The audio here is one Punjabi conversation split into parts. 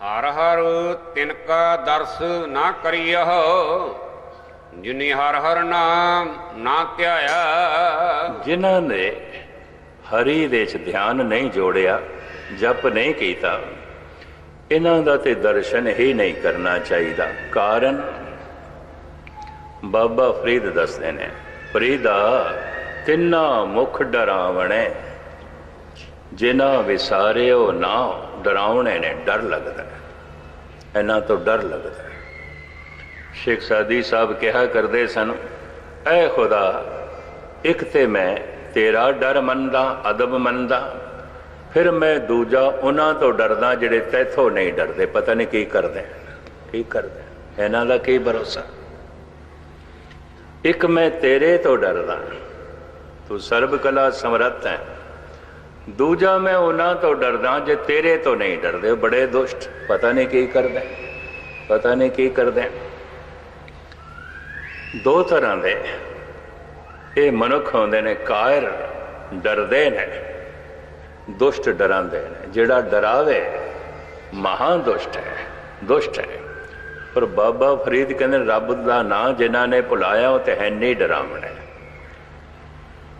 ਹਰ ਹਰ ਤਿਨ ਕਾ ਦਰਸ ਨਾ ਕਰੀਅਹ ਜਿਨੀ ਹਰ ਹਰ ਨਾਮ ਨਾ ਧਿਆਇਆ। ਜਿਨ੍ਹਾਂ ਨੇ ਹਰੀ ਦੇ ਚ ਧਿਆਨ ਨਹੀਂ ਜੋੜਿਆ, ਜਪ ਨਹੀਂ ਕੀਤਾ ਇਹਨਾਂ ਦਾ ਤੇ ਦਰਸ਼ਨ ਹੀ ਨਹੀਂ ਕਰਨਾ ਚਾਹੀਦਾ। ਕਾਰਨ ਬਾਬਾ ਫਰੀਦ ਦੱਸਦੇ ਨੇ, ਫਰੀਦਾ ਤਿੰਨਾ ਮੁਖ ਡਰਾਵਣੇ। ਜਿਨ੍ਹਾਂ ਵਿਸਾਰਿਓ ਨਾ ਡਰਾਉਣੇ ਨੇ, ਡਰ ਲੱਗਦਾ ਇਹਨਾਂ ਤੋਂ ਡਰ ਲੱਗਦਾ ਸ਼ੇਖ ਸਾਦੀ ਸਾਹਿਬ ਕਿਹਾ ਕਰਦੇ ਸਨ, ਐ ਖੁਦਾ, ਇੱਕ ਤੇ ਮੈਂ ਤੇਰਾ ਡਰ ਮੰਨਦਾ, ਅਦਬ ਮੰਨਦਾ, ਫਿਰ ਮੈਂ ਦੂਜਾ ਉਹਨਾਂ ਤੋਂ ਡਰਦਾ ਜਿਹੜੇ ਤੈਥੋਂ ਨਹੀਂ ਡਰਦੇ। ਪਤਾ ਨਹੀਂ ਕੀ ਕਰਦੇ ਕੀ ਕਰਦੇ ਇਹਨਾਂ ਦਾ ਕੀ ਭਰੋਸਾ? ਇੱਕ ਮੈਂ ਤੇਰੇ ਤੋਂ ਡਰਦਾ ਤੂੰ ਸਰਬ ਕਲਾ ਸਮਰੱਥ ਹੈ। ਦੂਜਾ ਮੈਂ ਉਹਨਾਂ ਤੋਂ ਡਰਦਾ ਜੇ ਤੇਰੇ ਤੋਂ ਨਹੀਂ ਡਰਦੇ ਬੜੇ ਦੁਸ਼ਟ, ਪਤਾ ਨਹੀਂ ਕੀ ਕਰਦੇ, ਪਤਾ ਨਹੀਂ ਕੀ ਕਰਦੇ। ਦੋ ਤਰ੍ਹਾਂ ਦੇ, ਇਹ ਮਨੁੱਖ ਹੁੰਦੇ ਨੇ, ਕਾਇਰ ਡਰਦੇ ਨੇ, ਦੁਸ਼ਟ ਡਰਾਉਂਦੇ ਨੇ। ਜਿਹੜਾ ਡਰਾਵੇ ਮਹਾ ਦੁਸ਼ਟ ਹੈ ਦੁਸ਼ਟ ਹੈ। ਪਰ ਬਾਬਾ ਫਰੀਦ ਕਹਿੰਦੇ ਰੱਬ ਦਾ ਨਾਂ ਜਿਨ੍ਹਾਂ ਨੇ ਭੁਲਾਇਆ, ਉਹ ਤੇ ਹੈ ਨਹੀਂ ਡਰਾਵਣਾ।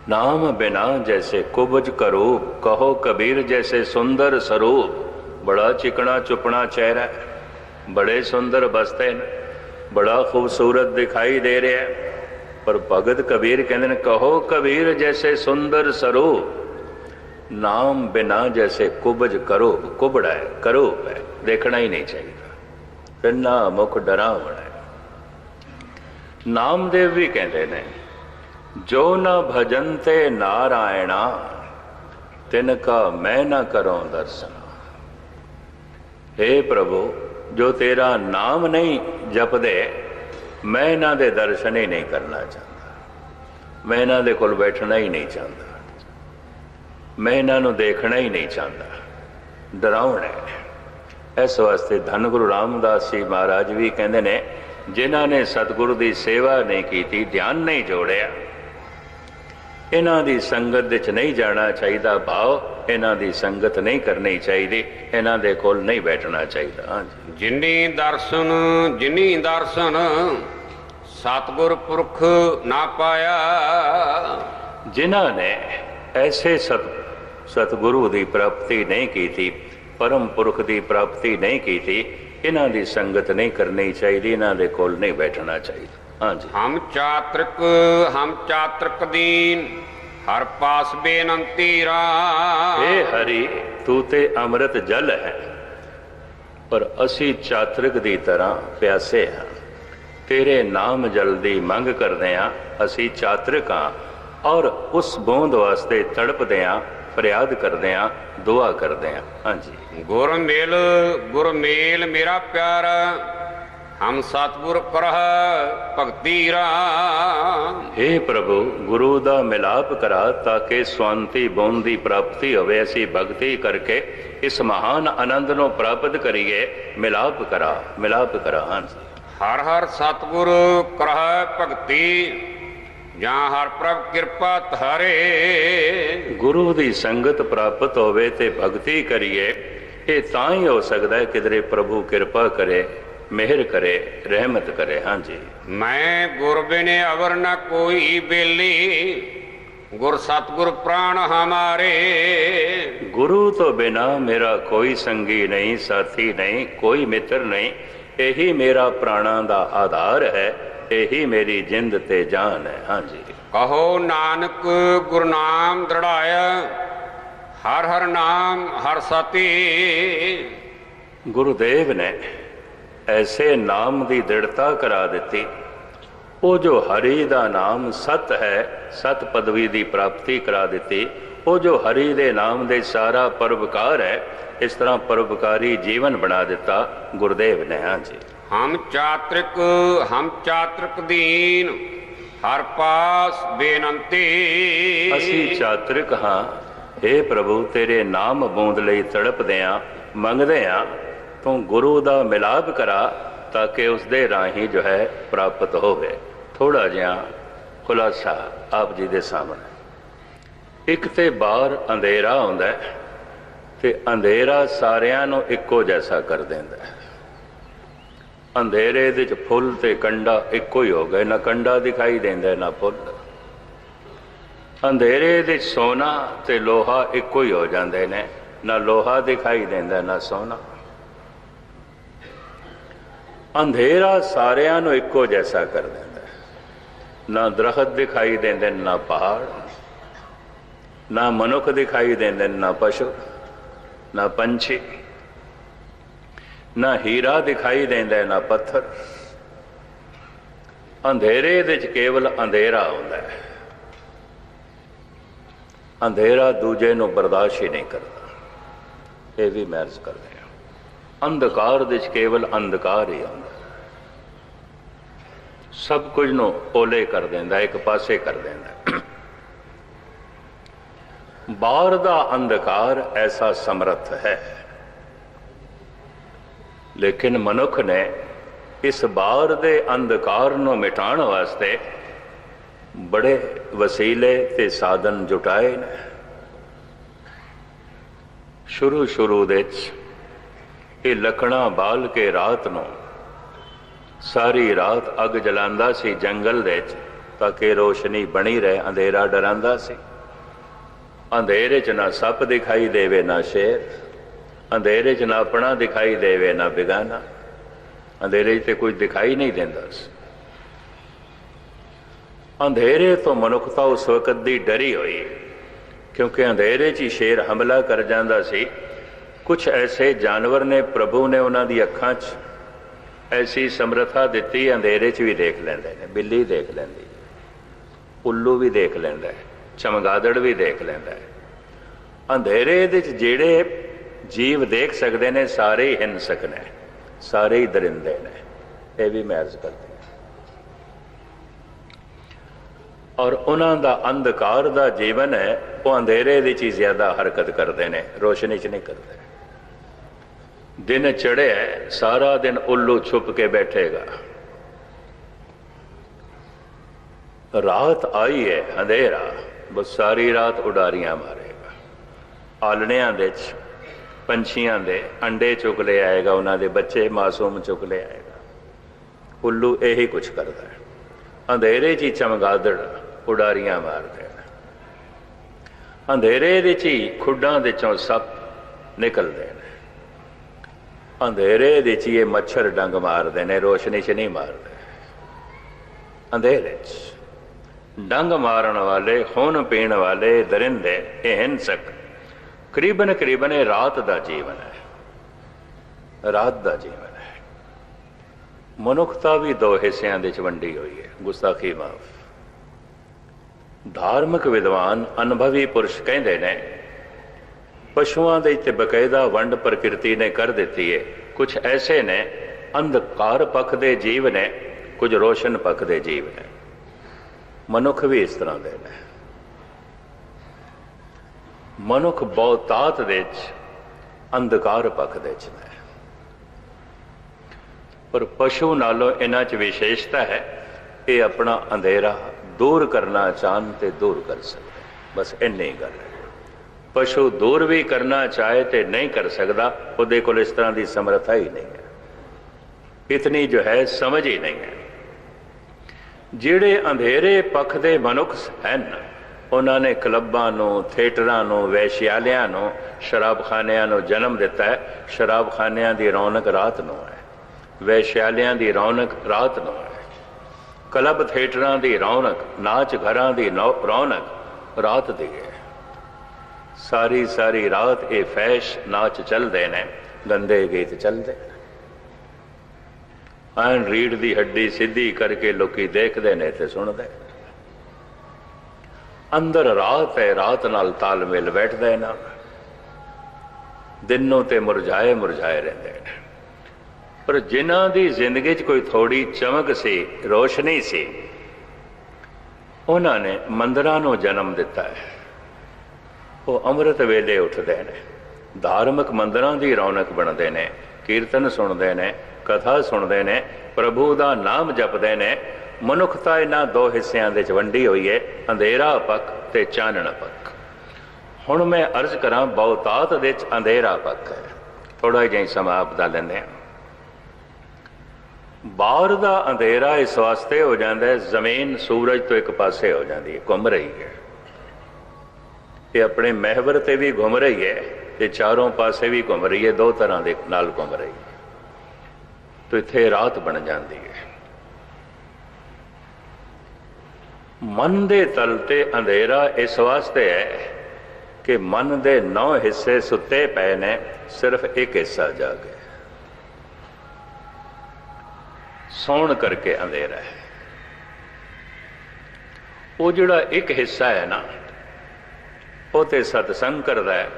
ਨਾਮ ਬਿਨਾ ਜੈਸੇ ਕੁਬਜ ਕਰੂਪ ਕਹੋ ਕਬੀਰ ਜੈਸੇ ਸੁੰਦਰ ਸਰੂਪ। ਬੜਾ ਚਿਕਣਾ ਚੁਪਣਾ ਚਿਹਰਾ ਹੈ, ਬੜੇ ਸੁੰਦਰ ਬਸਤੇ ਨੇ ਬੜਾ ਖੂਬਸੂਰਤ ਦਿਖਾਈ ਦੇ ਰਿਹਾ ਪਰ ਭਗਤ ਕਬੀਰ ਕਹਿੰਦੇ ਨੇ ਕਹੋ ਕਬੀਰ ਜੈਸੇ ਸੁੰਦਰ ਸਰੂਪ। ਨਾਮ ਬਿਨਾ ਜੈਸੇ ਕੁਬਜ ਕਰੂਪ ਕੁਬੜਾ ਹੈ ਕਰੂਪ ਹੈ ਦੇਖਣਾ ਹੀ ਨਹੀਂ ਚਾਹੀਦਾ। ਪਿੰਨਾ ਮੁਖ ਡਰਾਵਣਾ ਹੈ। ਨਾਮਦੇਵ ਵੀ ਕਹਿੰਦੇ ਨੇ ਜੋ ਨ ਭਜਨ ਤੇ ਨਾਰਾਇਣਾ, ਤਿਨ ਕਾ ਮੈਂ ਨਾ ਕਰਉ ਦਰਸ਼ਨ। हे ਪ੍ਰਭੂ, ਜੋ ਤੇਰਾ ਨਾਮ ਨਹੀਂ ਜਪਦੇ, ਮੈਂ ਇਹਨਾਂ ਦੇ ਦਰਸ਼ਨ ਹੀ ਨਹੀਂ ਕਰਨਾ ਚਾਹੁੰਦਾ। ਮੈਂ ਇਹਨਾਂ ਦੇ ਕੋਲ ਬੈਠਣਾ ਹੀ ਨਹੀਂ ਚਾਹੁੰਦਾ। ਮੈਂ ਇਹਨਾਂ ਨੂੰ ਦੇਖਣਾ ਹੀ ਨਹੀਂ ਚਾਹੁੰਦਾ। ਡਰਾਉਣਾ ਇਸ ਵਾਸਤੇ ਧੰਨ ਗੁਰੂ ਰਾਮਦਾਸ ਜੀ ਮਹਾਰਾਜ ਵੀ ਕਹਿੰਦੇ ਨੇ, ਜਿਨ੍ਹਾਂ ਨੇ ਸਤਿਗੁਰੂ ਦੀ ਸੇਵਾ ਨਹੀਂ ਕੀਤੀ, ਧਿਆਨ ਨਹੀਂ ਜੋੜਿਆ। ਇਹਨਾਂ ਦੀ ਸੰਗਤ ਵਿੱਚ ਨਹੀਂ ਜਾਣਾ ਚਾਹੀਦਾ ਭਾਵ ਇਹਨਾਂ ਦੀ ਸੰਗਤ ਨਹੀਂ ਕਰਨੀ ਚਾਹੀਦੀ। ਇਹਨਾਂ ਦੇ ਕੋਲ ਨਹੀਂ ਬੈਠਣਾ ਚਾਹੀਦਾ। ਜਿਨੀ ਦਰਸ਼ਨ ਜਿਨੀ ਦਰਸ਼ਨ ਸਤਿਗੁਰ ਪੁਰਖ ਨਾ ਪਾਇਆ। ਜਿਨ੍ਹਾਂ ਨੇ ਐਸੇ ਸਤ ਸਤਿਗੁਰੂ ਦੀ ਪ੍ਰਾਪਤੀ ਨਹੀਂ ਕੀਤੀ ਪਰਮ ਪੁਰਖ ਦੀ ਪ੍ਰਾਪਤੀ ਨਹੀਂ ਕੀਤੀ ਇਹਨਾਂ ਦੀ ਸੰਗਤ ਨਹੀਂ ਕਰਨੀ ਚਾਹੀਦੀ ਇਹਨਾਂ ਦੇ ਕੋਲ ਨਹੀਂ ਬੈਠਣਾ ਚਾਹੀਦਾ। ਹਾਂਜੀ। ਹਮ ਚਾਤ੍ਰਿਕ ਹਮ ਚਾਤ੍ਰਿਕ ਦੀਨ ਹਰ ਪਾਸ ਬੇਨੰਤੀ ਰਾ ਏ ਹਰੀ ਤੂੰ ਤੇ ਅੰਮ੍ਰਿਤ ਜਲ ਹੈ ਪਰ ਅਸੀਂ ਚਾਤ੍ਰਿਕ ਦੀ ਤਰ੍ਹਾਂ ਪਿਆਸੇ ਹਾਂ। ਤੇਰੇ ਨਾਮ ਜਲ ਦੀ ਮੰਗ ਕਰਦੇ ਹਾਂ ਅਸੀਂ ਚਾਤ੍ਰਿਕ ਹਾਂ ਔਰ ਉਸ ਬੂੰਦ ਵਾਸਤੇ ਤੜਪਦੇ ਹਾਂ ਫਰਿਆਦ ਕਰਦੇ ਹਾਂ ਦੁਆ ਕਰਦੇ ਹਾਂ। ਹਾਂਜੀ। ਗੁਰ ਮੇਲ ਗੁਰ ਮੇਲ ਮੇਰਾ ਪਿਆਰ। ਹਮ ਸਤਿਗੁਰ ਕਰਹ ਭਗਤੀ ਰਾ हे ਪ੍ਰਭੂ ਗੁਰੂ ਦਾ ਮਿਲਾਪ ਕਰਾ ਤਾਂ ਕਿ ਸਵੰਤੀ ਬੂੰਦ ਦੀ ਪ੍ਰਾਪਤੀ ਹੋਵੇ ਅਸੀਂ ਭਗਤੀ ਕਰਕੇ ਇਸ ਮਹਾਨ ਆਨੰਦ ਨੂੰ ਪ੍ਰਾਪਤ ਕਰੀਏ ਮਿਲਾਪ ਕਰਾ ਮਿਲਾਪ ਕਰਾ ਹਰ ਹਰ ਸਤਿਗੁਰ ਕਰਹ ਭਗਤੀ ਜਾਂ ਹਰ ਪ੍ਰਭ ਕਿਰਪਾ ਧਾਰੇ। ਗੁਰੂ ਦੀ ਸੰਗਤ ਪ੍ਰਾਪਤ ਹੋਵੇ ਤੇ ਭਗਤੀ ਕਰੀਏ ਇਹ ਤਾਂ ਹੀ ਹੋ ਸਕਦਾ ਹੈ ਕਿਦਰੇ ਪ੍ਰਭੂ ਕਿਰਪਾ ਕਰੇ। ਮਿਹਰ ਕਰੇ ਰਹਿਮਤ ਕਰੇ। ਹਾਂਜੀ। ਮੈਂ ਗੁਰ ਬਿਨੇ ਅਵਰ ਨ ਕੋਈ ਬੇਲੀ। ਗੁਰ ਸਤਿਗੁਰ ਪ੍ਰਾਣ ਹਮਾਰੇ। ਗੁਰੂ ਤੋਂ ਬਿਨਾ ਮੇਰਾ ਕੋਈ ਸੰਗੀ ਨਹੀਂ ਸਾਥੀ ਨਹੀਂ ਕੋਈ ਮਿੱਤਰ ਨਹੀਂ। ਇਹੀ ਮੇਰਾ ਪ੍ਰਾਣਾਂ ਦਾ ਆਧਾਰ ਹੈ ਇਹੀ ਮੇਰੀ ਜਿੰਦ ਤੇ ਜਾਨ ਹੈ। ਹਾਂਜੀ। ਕਹੋ ਨਾਨਕ ਗੁਰਨਾਮ ਦ੍ਰਿੜਾਇਆ। ਹਰ ਹਰ ਨਾਮ ਹਰ ਸਤੀ। ਗੁਰੂਦੇਵ ਨੇ ਐਸੇ ਨਾਮ ਦੀ ਦ੍ਰਿੜਤਾ ਕਰਾ ਦਿੱਤੀ। ਉਹ ਜੋ ਹਰੀ ਦਾ ਨਾਮ ਸਤ ਹੈ ਸਤ ਪਦਵੀ ਦੀ ਪ੍ਰਾਪਤੀ ਕਰਾ ਦਿੱਤੀ। ਉਹ ਜੋ ਹਰੀ ਦੇ ਨਾਮ ਦੇ ਸਾਰਾ ਪਰਵਕਾਰ ਹੈ ਇਸ ਤਰ੍ਹਾਂ ਪਰਵਕਾਰੀ ਜੀਵਨ ਬਣਾ ਦਿੱਤਾ ਗੁਰਦੇਵ ਨੇ ਹਾਂਜੀ ਹਮ ਚਾਤ੍ਰਿਕ ਹਮ ਚਾਤ੍ਰਿਕ ਦੀਨ ਹਰ ਪਾਸ ਬੇਨੰਤੀ। ਅਸੀਂ ਚਾਤ੍ਰਿਕ ਹਾਂ। हे ਪ੍ਰਭੂ ਤੇਰੇ ਨਾਮ ਬੂੰਦ ਲਈ ਤੜਪਦੇ ਆਂ ਮੰਗਦੇ ਆਂ ਤੋਂ ਗੁਰੂ ਦਾ ਮਿਲਾਪ ਕਰਾ ਤਾਂ ਕਿ ਉਸ ਦੇ ਰਾਹੀਂ ਜੋ ਹੈ ਪ੍ਰਾਪਤ ਹੋਵੇ। ਥੋੜਾ ਜਿਹਾ ਖੁਲਾਸਾ ਆਪ ਜੀ ਦੇ ਸਾਹਮਣੇ। ਇੱਕ ਤੇ ਬਾਹਰ ਅੰਧੇਰਾ ਹੁੰਦਾ ਤੇ ਅੰਧੇਰਾ ਸਾਰਿਆਂ ਨੂੰ ਇੱਕੋ ਜੈਸਾ ਕਰ ਦਿੰਦਾ ਅੰਧੇਰੇ ਦੇ ਚ ਫੁੱਲ ਤੇ ਕੰਡਾ ਇੱਕੋ ਹੀ ਹੋ ਗਏ, ਨਾ ਕੰਡਾ ਦਿਖਾਈ ਦਿੰਦਾ, ਨਾ ਫੁੱਲ। ਅੰਧੇਰੇ ਦੇ ਸੋਨਾ ਤੇ ਲੋਹਾ ਇੱਕੋ ਹੀ ਹੋ ਜਾਂਦੇ ਨੇ, ਨਾ ਲੋਹਾ ਦਿਖਾਈ ਦਿੰਦਾ, ਨਾ ਸੋਨਾ। ਅੰਧੇਰਾ ਸਾਰਿਆਂ ਨੂੰ ਇੱਕੋ ਜੈਸਾ ਕਰ ਦਿੰਦਾ ਨਾ ਦਰਖਤ ਦਿਖਾਈ ਦਿੰਦੇ ਨੇ, ਨਾ ਪਹਾੜ ਨਾ ਮਨੁੱਖ ਦਿਖਾਈ ਦਿੰਦੇ ਨੇ, ਨਾ ਪਸ਼ੂ ਨਾ ਪੰਛੀ ਨਾ ਹੀਰਾ ਦਿਖਾਈ ਦਿੰਦਾ ਨਾ ਪੱਥਰ। ਅੰਧੇਰੇ ਦੇ ਚ ਕੇਵਲ ਅੰਧੇਰਾ ਹੁੰਦਾ ਹੈ। ਅੰਧੇਰਾ ਦੂਜੇ ਨੂੰ ਬਰਦਾਸ਼ਤ ਹੀ ਨਹੀਂ ਕਰਦਾ। ਇਹ ਵੀ ਮਹਿਰਜ ਕਰਦੇ ਅੰਧਕਾਰ ਦੇ ਚ ਕੇਵਲ ਅੰਧਕਾਰ ਹੀ ਆਉਂਦਾ ਸਭ ਕੁਝ ਨੂੰ ਓਲੇ ਕਰ ਦਿੰਦਾ, ਇੱਕ ਪਾਸੇ ਕਰ ਦਿੰਦਾ। ਬਾਹਰ ਦਾ ਅੰਧਕਾਰ ਐਸਾ ਸਮਰੱਥ ਹੈ। ਲੇਕਿਨ ਮਨੁੱਖ ਨੇ ਇਸ ਬਾਹਰ ਦੇ ਅੰਧਕਾਰ ਨੂੰ ਮਿਟਾਉਣ ਵਾਸਤੇ ਬੜੇ ਵਸੀਲੇ ਤੇ ਸਾਧਨ ਜੁਟਾਏ ਨੇ। ਸ਼ੁਰੂ ਸ਼ੁਰੂ ਦੇ ਚ ਇਹ ਲਕਣਾ ਬਾਲ ਕੇ ਰਾਤ ਨੂੰ। ਸਾਰੀ ਰਾਤ ਅੱਗ ਜਲਾਉਂਦਾ ਸੀ ਜੰਗਲ ਦੇ ਵਿੱਚ, ਤਾਂ ਕਿ ਰੋਸ਼ਨੀ ਬਣੀ ਰਹੇ, ਅੰਧੇਰਾ ਡਰਾਂਦਾ ਸੀ। ਅੰਧੇਰੇ ਚ ਨਾ ਸੱਪ ਦਿਖਾਈ ਦੇਵੇ, ਨਾ ਸ਼ੇਰ। ਅੰਧੇਰੇ ਚ ਨਾ ਆਪਣਾ ਦਿਖਾਈ ਦੇਵੇ, ਨਾ ਬਿਗਾਨਾ। ਅੰਧੇਰੇ 'ਚ ਤੇ ਕੁਝ ਦਿਖਾਈ ਨਹੀਂ ਦਿੰਦਾ ਸੀ। ਅੰਧੇਰੇ ਤੋਂ ਮਨੁੱਖਤਾ ਉਸ ਵਕਤ ਦੀ ਡਰੀ ਹੋਈ, ਕਿਉਂਕਿ ਅੰਧੇਰੇ 'ਚ ਹੀ ਸ਼ੇਰ ਹਮਲਾ ਕਰ ਜਾਂਦਾ ਸੀ। ਕੁਝ ਐਸੇ ਜਾਨਵਰ ਨੇ ਪ੍ਰਭੂ ਨੇ ਉਹਨਾਂ ਦੀ ਅੱਖਾਂ 'ਚ ਐਸੀ ਸਮਰੱਥਾ ਦਿੱਤੀ, ਅੰਧੇਰੇ 'ਚ ਵੀ ਦੇਖ ਲੈਂਦੇ ਨੇ, ਬਿੱਲੀ ਦੇਖ ਲੈਂਦੀ ਉੱਲੂ ਵੀ ਦੇਖ ਲੈਂਦਾ ਹੈ, ਚਮਗਾਦੜ ਵੀ ਦੇਖ ਲੈਂਦਾ ਹੈ। ਅੰਧੇਰੇ ਦੇ 'ਚ ਜਿਹੜੇ ਜੀਵ ਦੇਖ ਸਕਦੇ ਨੇ, ਸਾਰੇ ਹੀ ਹਿੰਸਕ ਨੇ, ਸਾਰੇ ਹੀ ਦਰਿੰਦੇ ਨੇ, ਇਹ ਵੀ ਮੈਂ ਕਰਦੇ ਨੇ ਔਰ ਉਹਨਾਂ ਦਾ ਅੰਧਕਾਰ ਦਾ ਜੀਵਨ ਹੈ, ਉਹ ਅੰਧੇਰੇ ਵਿੱਚ ਹੀ ਜ਼ਿਆਦਾ ਹਰਕਤ ਕਰਦੇ ਨੇ, ਰੋਸ਼ਨੀ 'ਚ ਨਹੀਂ ਕਰਦੇ। ਦਿਨ ਚੜਿਆ ਸਾਰਾ ਦਿਨ ਉੱਲੂ ਛੁਪ ਕੇ ਬੈਠੇਗਾ। ਰਾਤ ਆਈ ਹੈ ਅੰਧੇਰਾ ਬਸ ਸਾਰੀ ਰਾਤ ਉਡਾਰੀਆਂ ਮਾਰੇਗਾ। ਆਲਣਿਆਂ ਦੇ ਚ ਪੰਛੀਆਂ ਦੇ ਅੰਡੇ ਚੁੱਕ ਲੈ ਆਏਗਾ, ਉਹਨਾਂ ਦੇ ਬੱਚੇ ਮਾਸੂਮ ਚੁੱਕ ਲੈ ਆਏਗਾ। ਉੱਲੂ ਇਹੀ ਕੁਝ ਕਰਦਾ ਹੈ। ਅੰਧੇਰੇ 'ਚ ਹੀ ਚਮਗਾਦੜ ਉਡਾਰੀਆਂ ਮਾਰਦੇ ਨੇ ਅੰਧੇਰੇ ਦੇ 'ਚ ਹੀ ਖੁੱਡਾਂ ਦੇ ਚੋਂ ਸੱਪ ਨਿਕਲਦੇ ਨੇ। ਅੰਧੇਰੇ ਦੇ 'ਚ ਇਹ ਮੱਛਰ ਡੰਗ ਮਾਰਦੇ ਨੇ, ਰੋਸ਼ਨੀ 'ਚ ਨਹੀਂ ਮਾਰਦੇ। ਅੰਧੇਰੇ 'ਚ। ਡੰਗ ਮਾਰਨ ਵਾਲੇ, ਖੂਨ ਪੀਣ ਵਾਲੇ, ਦਰਿੰਦੇ ਇਹ ਹਿੰਸਕ ਕਰੀਬਨ ਕਰੀਬਨ ਇਹ ਰਾਤ ਦਾ ਜੀਵਨ ਹੈ। ਰਾਤ ਦਾ ਜੀਵਨ ਹੈ। ਮਨੁੱਖਤਾ ਵੀ ਦੋ ਹਿੱਸਿਆਂ ਦੇ ਚ ਵੰਡੀ ਹੋਈ ਹੈ। ਗੁਸਤਾਖੀ ਮਾਫ। ਧਾਰਮਿਕ ਵਿਦਵਾਨ ਅਨੁਭਵੀ ਪੁਰਸ਼ ਕਹਿੰਦੇ ਨੇ ਪਸ਼ੂਆਂ ਦੇ ਤੇ ਬਕਾਇਦਾ ਵੰਡ ਪ੍ਰਕਿਰਤੀ ਨੇ ਕਰ ਦਿੱਤੀ ਹੈ ਕੁਝ ਐਸੇ ਨੇ, ਅੰਧਕਾਰ ਪੱਖ ਦੇ ਜੀਵ ਨੇ, ਕੁਝ ਰੋਸ਼ਨ ਪੱਖ ਦੇ ਜੀਵ ਨੇ। ਮਨੁੱਖ ਵੀ ਇਸ ਤਰ੍ਹਾਂ ਦੇ ਨੇ। ਮਨੁੱਖ ਬਹੁਤਾਤ ਵਿੱਚ ਅੰਧਕਾਰ ਪੱਖ ਦੇ ਚ ਨੇ। ਪਰ ਪਸ਼ੂ ਨਾਲੋਂ ਇਹਨਾਂ ਚ ਵਿਸ਼ੇਸ਼ਤਾ ਹੈ, ਇਹ ਆਪਣਾ ਅੰਧੇਰਾ ਦੂਰ ਕਰਨਾ ਚਾਹਨ ਤੇ ਦੂਰ ਕਰ ਸਕਦੇ। ਬਸ ਇੰਨੀ ਗੱਲ ਹੈ। ਪਸ਼ੂ ਦੂਰ ਵੀ ਕਰਨਾ ਚਾਹੇ ਤੇ ਨਹੀਂ ਕਰ ਸਕਦਾ, ਉਹਦੇ ਕੋਲ ਇਸ ਤਰ੍ਹਾਂ ਦੀ ਸਮਰੱਥਾ ਹੀ ਨਹੀਂ ਹੈ। ਇਤਨੀ ਜੋ ਹੈ, ਸਮਝ ਹੀ ਨਹੀਂ ਹੈ। ਜਿਹੜੇ ਅੰਧੇਰੇ ਪੱਖ ਦੇ ਮਨੁੱਖ ਹਨ, ਉਹਨਾਂ ਨੇ ਕਲੱਬਾਂ ਨੂੰ, ਥੀਏਟਰਾਂ ਨੂੰ, ਵੈਸ਼ਿਆਲਿਆਂ ਨੂੰ, ਸ਼ਰਾਬਖਾਨਿਆਂ ਨੂੰ ਜਨਮ ਦਿੱਤਾ ਹੈ। ਸ਼ਰਾਬਖਾਨਿਆਂ ਦੀ ਰੌਣਕ ਰਾਤ ਨੂੰ ਹੈ। ਵੈਸ਼ਿਆਲਿਆਂ ਦੀ ਰੌਣਕ ਰਾਤ ਨੂੰ ਹੈ। ਕਲੱਬ ਥੀਏਟਰਾਂ ਦੀ ਰੌਣਕ, ਨਾਚ ਘਰਾਂ ਦੀ ਨੌ- ਰੌਣਕ ਰਾਤ ਦੀ ਹੈ। ਸਾਰੀ ਸਾਰੀ ਰਾਤ ਇਹ ਫੈਸ਼ ਨਾਚ ਚੱਲਦੇ ਨੇ, ਗੰਦੇ ਗੀਤ ਚੱਲਦੇ ਨੇ। ਐਨ ਰੀੜ ਦੀ ਹੱਡੀ ਸਿੱਧੀ ਕਰਕੇ ਲੋਕੀ ਦੇਖਦੇ ਨੇ ਤੇ ਸੁਣਦੇ ਨੇ। ਅੰਦਰ ਰਾਤ ਹੈ, ਰਾਤ ਨਾਲ ਤਾਲਮੇਲ ਬੈਠਦੇ ਹੈ ਨਾ। ਦਿਨੋਂ ਤੇ ਮੁਰਝਾਏ ਮੁਰਝਾਏ ਰਹਿੰਦੇ ਨੇ। ਪਰ ਜਿਨ੍ਹਾਂ ਦੀ ਜ਼ਿੰਦਗੀ 'ਚ ਕੋਈ ਥੋੜੀ ਚਮਕ ਸੀ, ਰੋਸ਼ਨੀ ਸੀ, ਉਹਨਾਂ ਨੇ ਮੰਦਰਾਂ ਨੂੰ ਜਨਮ ਦਿੱਤਾ ਹੈ। ਉਹ ਅੰਮ੍ਰਿਤ ਵੇਲੇ ਉੱਠਦੇ ਨੇ। ਧਾਰਮਿਕ ਮੰਦਰਾਂ ਦੀ ਰੌਣਕ ਬਣਦੇ ਨੇ, ਕੀਰਤਨ ਸੁਣਦੇ ਨੇ, ਕਥਾ ਸੁਣਦੇ ਨੇ, ਪ੍ਰਭੂ ਦਾ ਨਾਮ ਜਪਦੇ ਨੇ। ਮਨੁੱਖਤਾ ਇਹਨਾਂ ਦੋ ਹਿੱਸਿਆਂ ਦੇ ਵਿੱਚ ਵੰਡੀ ਹੋਈ ਹੈ ਅੰਧੇਰਾ ਪੱਖ ਤੇ ਚਾਨਣ ਪੱਖ। ਹੁਣ ਮੈਂ ਅਰਜ਼ ਕਰਾਂ, ਬਹੁਤਾਤ ਦੇ ਚ ਅੰਧੇਰਾ ਪੱਖ ਹੈ। ਥੋੜਾ ਜਿਹਾ ਹੀ ਸਮਾਂ ਆਪਦਾ ਲੈਂਦੇ ਹਾਂ। ਬਾਹਰ ਦਾ ਅੰਧੇਰਾ ਇਸ ਵਾਸਤੇ ਹੋ ਜਾਂਦਾ ਹੈ, ਜ਼ਮੀਨ ਸੂਰਜ ਤੋਂ ਇੱਕ ਪਾਸੇ ਹੋ ਜਾਂਦੀ ਹੈ, ਘੁੰਮ ਰਹੀ ਹੈ। ਇਹ ਆਪਣੇ ਮਹਿਵਰ ਤੇ ਵੀ ਘੁੰਮ ਰਹੀ ਹੈ ਤੇ ਚਾਰੋਂ ਪਾਸੇ ਵੀ ਘੁੰਮ ਰਹੀ ਹੈ, ਦੋ ਤਰ੍ਹਾਂ ਦੇ ਨਾਲ ਘੁੰਮ ਰਹੀ ਹੈ। ਤੋ ਇੱਥੇ ਰਾਤ ਬਣ ਜਾਂਦੀ ਹੈ। ਮਨ ਦੇ ਤਲ ਤੇ ਅੰਧੇਰਾ ਇਸ ਵਾਸਤੇ ਹੈ ਕਿ ਮਨ ਦੇ ਨੌ ਹਿੱਸੇ ਸੁੱਤੇ ਪਏ ਨੇ, ਸਿਰਫ ਇੱਕ ਹਿੱਸਾ ਜਾਗੇ ਸੌਣ ਕਰਕੇ ਅੰਧੇਰਾ ਹੈ। ਉਹ ਜਿਹੜਾ ਇੱਕ ਹਿੱਸਾ ਹੈ ਨਾ ਉਹ ਤੇ ਸਤਸੰਗ ਕਰਦਾ ਹੈ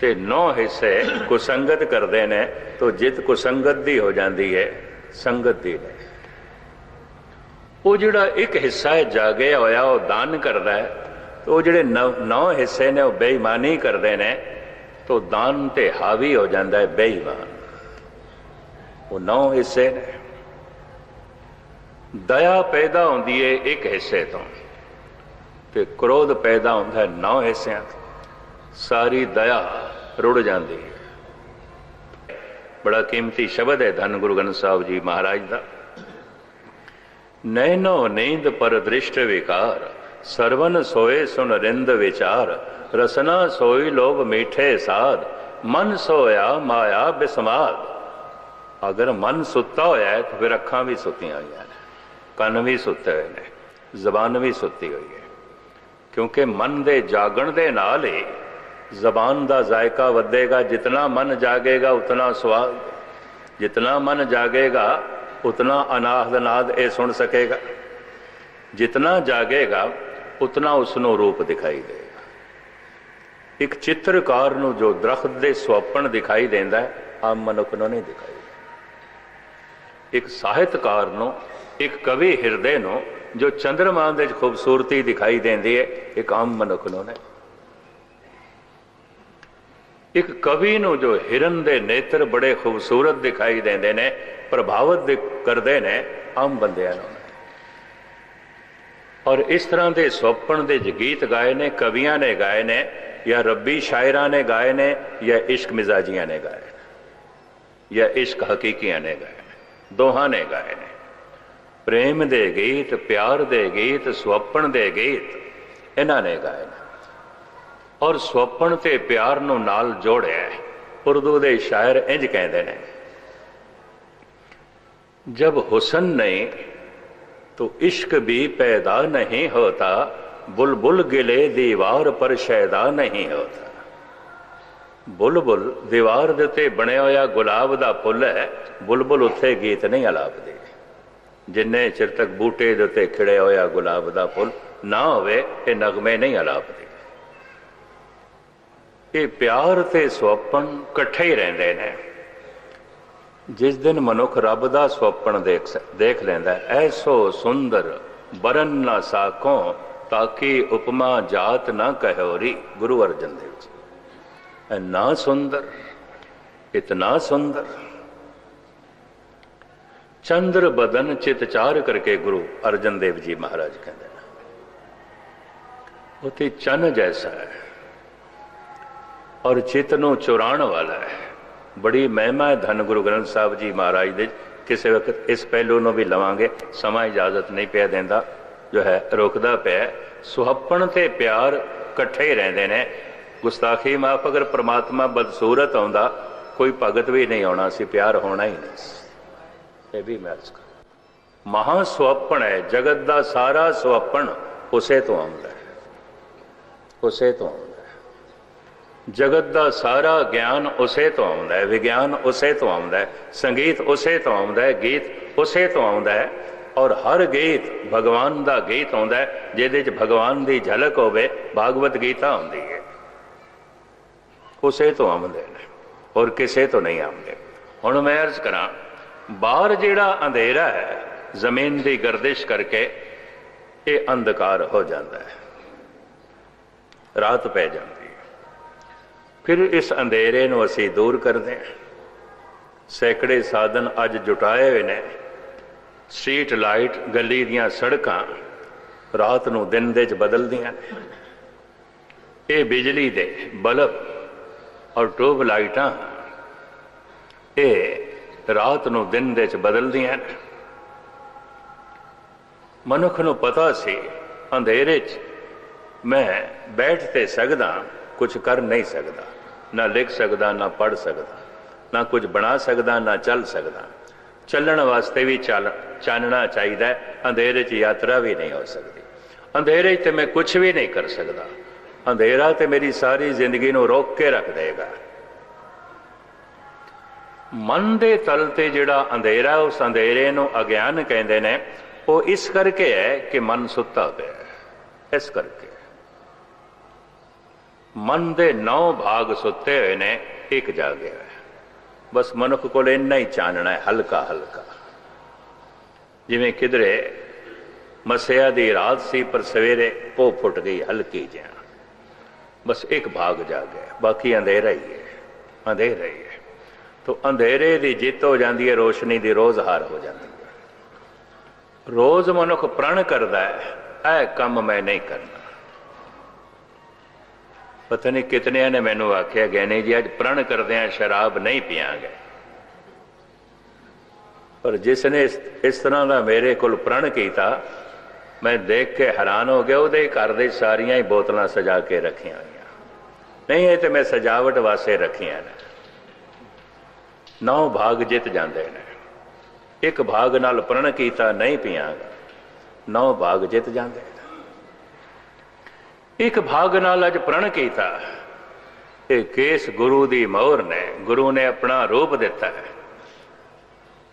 ਤੇ ਨੌ ਹਿੱਸੇ ਕੁਸੰਗਤ ਕਰਦੇ ਨੇ ਤੋ ਜਿਤ ਕੁਸੰਗਤ ਦੀ ਹੋ ਜਾਂਦੀ ਹੈ, ਸੰਗਤ ਦੀ ਨਹੀਂ। ਉਹ ਜਿਹੜਾ ਇੱਕ ਹਿੱਸਾ ਹੈ ਜਾਗਿਆ ਹੋਇਆ, ਉਹ ਦਾਨ ਕਰਦਾ ਹੈ। ਤੇ ਉਹ ਜਿਹੜੇ ਨੌ ਹਿੱਸੇ ਨੇ, ਉਹ ਬੇਈਮਾਨੀ ਕਰਦੇ ਨੇ। ਤੋ ਦਾਨ ਤੇ ਹਾਵੀ ਹੋ ਜਾਂਦਾ ਹੈ, ਬੇਈਮਾਨ। ਉਹ ਨੌ ਹਿੱਸੇ ਨੇ। ਦਇਆ ਪੈਦਾ ਹੁੰਦੀ ਹੈ ਇੱਕ ਹਿੱਸੇ ਤੋਂ। ਤੇ ਕ੍ਰੋਧ ਪੈਦਾ ਹੁੰਦਾ ਹੈ, ਨੌ ਹਿੱਸਿਆਂ ਤੋਂ। ਸਾਰੀ ਦਇਆ ਰੁੜ ਜਾਂਦੀ ਹੈ। ਬੜਾ ਕੀਮਤੀ ਸ਼ਬਦ ਹੈ ਧੰਨ ਗੁਰੂ ਗ੍ਰੰਥ ਸਾਹਿਬ ਜੀ ਮਹਾਰਾਜ ਦਾ। ਨੈਨੋ ਨੀਂਦ ਪਰ ਦ੍ਰਿਸ਼ਟ ਵਿਕਾਰ, ਸਰਵਨ ਸੋਏ ਸੁਨ ਰਿੰਦ ਵਿਚਾਰ, ਰਸਨਾ ਸੋਈ ਲੋਭ ਮੀਠੇ ਸਾਧ, ਮਨ ਸੋਇਆ ਮਾਇਆ ਬਿਸਮਾਦ। ਅਗਰ ਮਨ ਸੁੱਤਾ ਹੋਇਆ ਹੈ, ਤਾਂ ਫਿਰ ਅੱਖਾਂ ਵੀ ਸੁੱਤੀਆਂ ਹੋਈਆਂ ਨੇ, ਕੰਨ ਵੀ ਸੁੱਤੇ ਹੋਏ ਨੇ, ਜ਼ਬਾਨ ਵੀ ਸੁੱਤੀ ਹੋਈ ਹੈ। ਕਿਉਂਕਿ ਮਨ ਦੇ ਜਾਗਣ ਦੇ ਨਾਲ ਹੀ ਜ਼ਬਾਨ ਦਾ ਜ਼ਾਇਕਾ ਵਧੇਗਾ। ਜਿਤਨਾ ਮਨ ਜਾਗੇਗਾ, ਉਤਨਾ ਸਵਾਦ ਜਿਤਨਾ ਮਨ ਜਾਗੇਗਾ, ਉਤਨਾ ਅਨਾਹਦ ਨਾਦ ਇਹ ਸੁਣ ਸਕੇਗਾ। ਜਿਤਨਾ ਜਾਗੇਗਾ, ਉਤਨਾ ਉਸ ਨੂੰ ਰੂਪ ਦਿਖਾਈ ਦੇਗਾ। ਇੱਕ ਚਿੱਤਰਕਾਰ ਨੂੰ ਜੋ ਦਰਖਤ ਦੇ ਸੁਪਨ ਦਿਖਾਈ ਦਿੰਦਾ ਹੈ, ਆਮ ਮਨੁੱਖ ਨੂੰ ਨਹੀਂ ਦਿਖਾਈ ਇੱਕ ਸਾਹਿਤਕਾਰ ਨੂੰ, ਇੱਕ ਕਵੀ ਹਿਰਦੇ ਨੂੰ ਜੋ ਚੰਦਰਮਾ ਦੇ ਵਿੱਚ ਖੂਬਸੂਰਤੀ ਦਿਖਾਈ ਦਿੰਦੀ ਹੈ ਇੱਕ ਆਮ ਮਨੁੱਖ ਨੂੰ ਨਹੀਂ ਇੱਕ ਕਵੀ ਨੂੰ ਜੋ ਹਿਰਨ ਦੇ ਨੇਤਰ ਬੜੇ ਖੂਬਸੂਰਤ ਦਿਖਾਈ ਦਿੰਦੇ ਨੇ ਪ੍ਰਭਾਵਿਤ ਕਰਦੇ ਨੇ ਆਮ ਬੰਦਿਆਂ ਨੂੰ ਔਰ ਇਸ ਤਰ੍ਹਾਂ ਦੇ ਸੁਪਨ ਦੇ ਗੀਤ ਗਾਏ ਨੇ ਕਵੀਆਂ ਨੇ ਗਾਏ ਨੇ ਜਾਂ ਰੱਬੀ ਸ਼ਾਇਰਾਂ ਨੇ ਗਾਏ ਨੇ ਜਾਂ ਇਸ਼ਕ ਮਿਜ਼ਾਜੀਆਂ ਨੇ ਗਾਏ ਨੇ ਜਾਂ ਇਸ਼ਕ ਹਕੀਕੀਆਂ ਨੇ ਗਾਏ ਨੇ ਦੋਹਾਂ ਨੇ ਗਾਏ ਨੇ ਪ੍ਰੇਮ ਦੇ ਗੀਤ ਪਿਆਰ ਦੇ ਗੀਤ ਸੁਪਨ ਦੇ ਗੀਤ ਇਹਨਾਂ ਨੇ ਗਾਏ ਨੇ ਔਰ ਸੁਪਨ ਤੇ ਪਿਆਰ ਨੂੰ ਨਾਲ ਜੋੜਿਆ ਹੈ ਉਰਦੂ ਦੇ ਸ਼ਾਇਰ ਇੰਜ ਕਹਿੰਦੇ ਨੇ जब हुसन नहीं तो इश्क भी पैदा नहीं होता बुलबुल गिले दीवार पर शैदा नहीं होता ਬੁਲਬੁਲ ਦੀਵਾਰ ਦੇ ਉੱਤੇ ਬਣਿਆ ਹੋਇਆ ਗੁਲਾਬ ਦਾ ਫੁੱਲ ਹੈ ਬੁਲਬੁਲ ਉੱਥੇ ਗੀਤ ਨਹੀਂ ਆਲਾਪਦੀ ਜਿੰਨੇ ਚਿਰ ਤੱਕ ਬੂਟੇ ਦੇ ਉੱਤੇ ਖਿੜਿਆ ਹੋਇਆ ਗੁਲਾਬ ਦਾ ਫੁੱਲ ਨਾ ਹੋਵੇ, ਇਹ ਨਗਮੇ ਨਹੀਂ ਆਲਾਪਦੇ ਇਹ ਪਿਆਰ ਤੇ ਸੁਪਨ ਇਕੱਠੇ ਹੀ ਰਹਿੰਦੇ ਨੇ। ਜਿਸ ਦਿਨ ਮਨੁੱਖ ਰੱਬ ਦਾ ਸੁਪਨ ਦੇਖ ਦੇਖ ਲੈਂਦਾ, ਐਸੋ ਸੁੰਦਰ ਬਰਨ ਨਾ ਸਾਖੋਂ, ਤਾਕੀ ਉਪਮਾ ਜਾਤ ਨਾ ਕਹਿਓਰੀ ਗੁਰੂ ਅਰਜਨ ਦੇਵ ਜੀ। ਇੰਨਾ ਸੁੰਦਰ, ਇਤਨਾ ਸੁੰਦਰ ਚੰਦਰ ਬਦਨ ਚਿਤ ਚਾਰ ਕਰਕੇ ਗੁਰੂ ਅਰਜਨ ਦੇਵ ਜੀ ਮਹਾਰਾਜ ਕਹਿੰਦੇ ਨੇ। ਉਹ ਚੰਨ ਜੈਸਾ ਹੈ ਔਰ ਚਿਤ ਨੂੰ ਚੁਰਾਣ ਵਾਲਾ ਹੈ। ਬੜੀ ਮਹਿਮਾ ਹੈ ਧੰਨ ਗੁਰੂ ਗ੍ਰੰਥ ਸਾਹਿਬ ਜੀ ਮਹਾਰਾਜ ਦੇ। ਕਿਸੇ ਵਕਤ ਇਸ ਪਹਿਲੂ ਨੂੰ ਵੀ ਲਵਾਂਗੇ। ਸਮਾਂ ਇਜਾਜ਼ਤ ਨਹੀਂ ਪਿਆ ਦਿੰਦਾ। ਜੋ ਹੈ, ਰੋਕਦਾ ਪਿਆ ਸੁਹੱਪਣ ਤੇ ਪਿਆਰ ਇਕੱਠੇ ਹੀ ਰਹਿੰਦੇ ਨੇ। ਗੁਸਤਾਖੀ ਮਾਫ ਅਗਰ ਪ੍ਰਮਾਤਮਾ ਬਦਸੂਰਤ ਆਉਂਦਾ, ਕੋਈ ਭਗਤ ਵੀ ਨਹੀਂ ਆਉਣਾ ਸੀ ਪਿਆਰ ਹੋਣਾ ਹੀ ਨਹੀਂ। ਸੀ ਇਹ ਵੀ ਮੈਂ ਅਰਜ਼ ਕਰ ਮਹਾ ਸੁਹੱਪਣ ਹੈ, ਜਗਤ ਦਾ ਸਾਰਾ ਸੁਹੱਪਣ ਉਸੇ ਤੋਂ ਆਉਂਦਾ ਹੈ। ਉਸੇ ਤੋਂ ਆਉਂਦਾ ਜਗਤ ਦਾ ਸਾਰਾ ਗਿਆਨ ਉਸੇ ਤੋਂ ਆਉਂਦਾ ਹੈ, ਵਿਗਿਆਨ ਉਸੇ ਤੋਂ ਆਉਂਦਾ ਹੈ, ਸੰਗੀਤ ਉਸੇ ਤੋਂ ਆਉਂਦਾ ਹੈ, ਗੀਤ ਉਸੇ ਤੋਂ ਆਉਂਦਾ ਹੈ ਔਰ ਹਰ ਗੀਤ ਭਗਵਾਨ ਦਾ ਗੀਤ ਆਉਂਦਾ ਹੈ, ਜਿਹਦੇ 'ਚ ਭਗਵਾਨ ਦੀ ਝਲਕ ਹੋਵੇ, ਭਾਗਵਤ ਗੀਤਾ ਆਉਂਦੀ ਹੈ। ਉਸੇ ਤੋਂ ਆਉਂਦੇ ਨੇ ਔਰ ਕਿਸੇ ਤੋਂ ਨਹੀਂ ਆਉਂਦੇ। ਹੁਣ ਮੈਂ ਅਰਜ਼ ਕਰਾਂ ਬਾਹਰ ਜਿਹੜਾ ਅੰਧੇਰਾ ਹੈ, ਜ਼ਮੀਨ ਦੀ ਗਰਦਿਸ਼ ਕਰਕੇ ਇਹ ਅੰਧਕਾਰ ਹੋ ਜਾਂਦਾ ਹੈ। ਰਾਤ ਪੈ ਜਾਂਦੀ ਹੈ। ਫਿਰ ਇਸ ਅੰਧੇਰੇ ਨੂੰ ਅਸੀਂ ਦੂਰ ਕਰਦੇ ਹਾਂ। ਸੈਂਕੜੇ ਸਾਧਨ ਅੱਜ ਜੁਟਾਏ ਹੋਏ ਨੇ। ਸਟਰੀਟ ਲਾਈਟ ਗਲੀ ਦੀਆਂ ਸੜਕਾਂ ਰਾਤ ਨੂੰ ਦਿਨ ਦੇ ਚ ਬਦਲਦੀਆਂ ਨੇ। ਇਹ ਬਿਜਲੀ ਦੇ ਬਲਬ ਔਰ ਟਿਊਬ ਲਾਈਟਾਂ ਇਹ ਰਾਤ ਨੂੰ ਦਿਨ ਦੇ ਵਿੱਚ ਬਦਲਦੀਆਂ ਨੇ। ਮਨੁੱਖ ਨੂੰ ਪਤਾ ਸੀ, ਅੰਧੇਰੇ 'ਚ ਮੈਂ ਬੈਠ ਤੇ ਸਕਦਾ ਕੁਝ ਕਰ ਨਹੀਂ ਸਕਦਾ। ਨਾ ਲਿਖ ਸਕਦਾ, ਨਾ ਪੜ ਸਕਦਾ। ਨਾ ਕੁਝ ਬਣਾ ਸਕਦਾ, ਨਾ ਚੱਲ ਸਕਦਾ। ਚੱਲਣ ਵਾਸਤੇ ਵੀ ਚੱਲ, ਚਾਨਣਾ ਚਾਹੀਦਾ ਹੈ। ਅੰਧੇਰੇ 'ਚ ਯਾਤਰਾ ਵੀ ਨਹੀਂ ਹੋ ਸਕਦੀ। ਅੰਧੇਰੇ 'ਚ ਤੇ ਮੈਂ ਕੁਝ ਵੀ ਨਹੀਂ ਕਰ ਸਕਦਾ। ਅੰਧੇਰਾ ਤੇ ਮੇਰੀ ਸਾਰੀ ਜ਼ਿੰਦਗੀ ਨੂੰ ਰੋਕ ਕੇ ਰੱਖ ਦੇਗਾ ਮਨ ਦੇ ਤਲ ਤੇ ਜਿਹੜਾ ਅੰਧੇਰਾ, ਉਸ ਅੰਧੇਰੇ ਨੂੰ ਅਗਿਆਨ ਕਹਿੰਦੇ ਨੇ, ਉਹ ਇਸ ਕਰਕੇ ਹੈ ਕਿ ਮਨ ਸੁੱਤਾ ਪਿਆ ਹੈ। ਇਸ ਕਰਕੇ। ਮਨ ਦੇ ਨੌ ਭਾਗ ਸੁੱਤੇ ਹੋਏ ਨੇ, ਇੱਕ ਜਾਗਿਆ ਹੈ। ਬਸ ਮਨੁੱਖ ਕੋਲ ਇੰਨਾ ਹੀ ਚਾਨਣਾ ਹੈ, ਹਲਕਾ ਹਲਕਾ। ਜਿਵੇਂ ਕਿਧਰੇ ਮਸਿਆ ਦੀ ਰਾਤ ਸੀ, ਪਰ ਸਵੇਰੇ ਪੋ ਫੁੱਟ ਗਈ ਹਲਕੀ ਜਿਹਾ। ਬਸ ਇੱਕ ਭਾਗ ਜਾਗਿਆ ਬਾਕੀ ਅੰਧੇਰਾ ਹੀ ਹੈ, ਅੰਧੇਰਾ ਹੀ ਹੈ। ਤੋ ਅੰਧੇਰੇ ਦੀ ਜਿੱਤ ਹੋ ਜਾਂਦੀ ਹੈ ਰੋਸ਼ਨੀ ਦੀ ਰੋਜ਼ ਹਾਰ ਹੋ ਜਾਂਦੀ ਹੈ। ਰੋਜ਼ ਮਨੁੱਖ ਪ੍ਰਣ ਕਰਦਾ ਹੈ ਇਹ ਕੰਮ ਮੈਂ ਨਹੀਂ ਕਰਨਾ। ਪਤਾ ਨਹੀਂ ਕਿਤਨਿਆਂ ਨੇ ਮੈਨੂੰ ਆਖਿਆ ਗਏ ਜੀ ਅੱਜ ਪ੍ਰਣ ਕਰਦੇ ਆ ਸ਼ਰਾਬ ਨਹੀਂ ਪੀਾਂਗੇ ਪਰ ਜਿਸ ਨੇ ਇਸ, ਇਸ ਤਰ੍ਹਾਂ ਦਾ ਮੇਰੇ ਕੋਲ ਪ੍ਰਣ ਕੀਤਾ ਮੈਂ ਦੇਖ ਕੇ ਹੈਰਾਨ ਹੋ ਗਿਆ ਉਹਦੇ ਘਰ ਦੇ ਸਾਰੀਆਂ ਹੀ ਬੋਤਲਾਂ ਸਜਾ ਕੇ ਰੱਖੀਆਂ ਹੋਈਆਂ। ਨਹੀਂ ਇਹ ਤੇ ਮੈਂ ਸਜਾਵਟ ਵਾਸਤੇ ਰੱਖੀਆਂ ਨੇ। ਨੌ ਭਾਗ ਜਿੱਤ ਜਾਂਦੇ ਨੇ। ਇੱਕ ਭਾਗ ਨਾਲ ਪ੍ਰਣ ਕੀਤਾ ਨਹੀਂ ਪੀਆਂਗਾ ਨੌ ਭਾਗ ਜਿੱਤ ਜਾਂਦੇ ਨੇ। ਇੱਕ ਭਾਗ ਨਾਲ ਅੱਜ ਪ੍ਰਣ ਕੀਤਾ, ਇਹ ਕੇਸ ਗੁਰੂ ਦੀ ਮੋਹਰ ਨੇ, ਗੁਰੂ ਨੇ ਆਪਣਾ ਰੂਪ ਦਿੱਤਾ ਹੈ।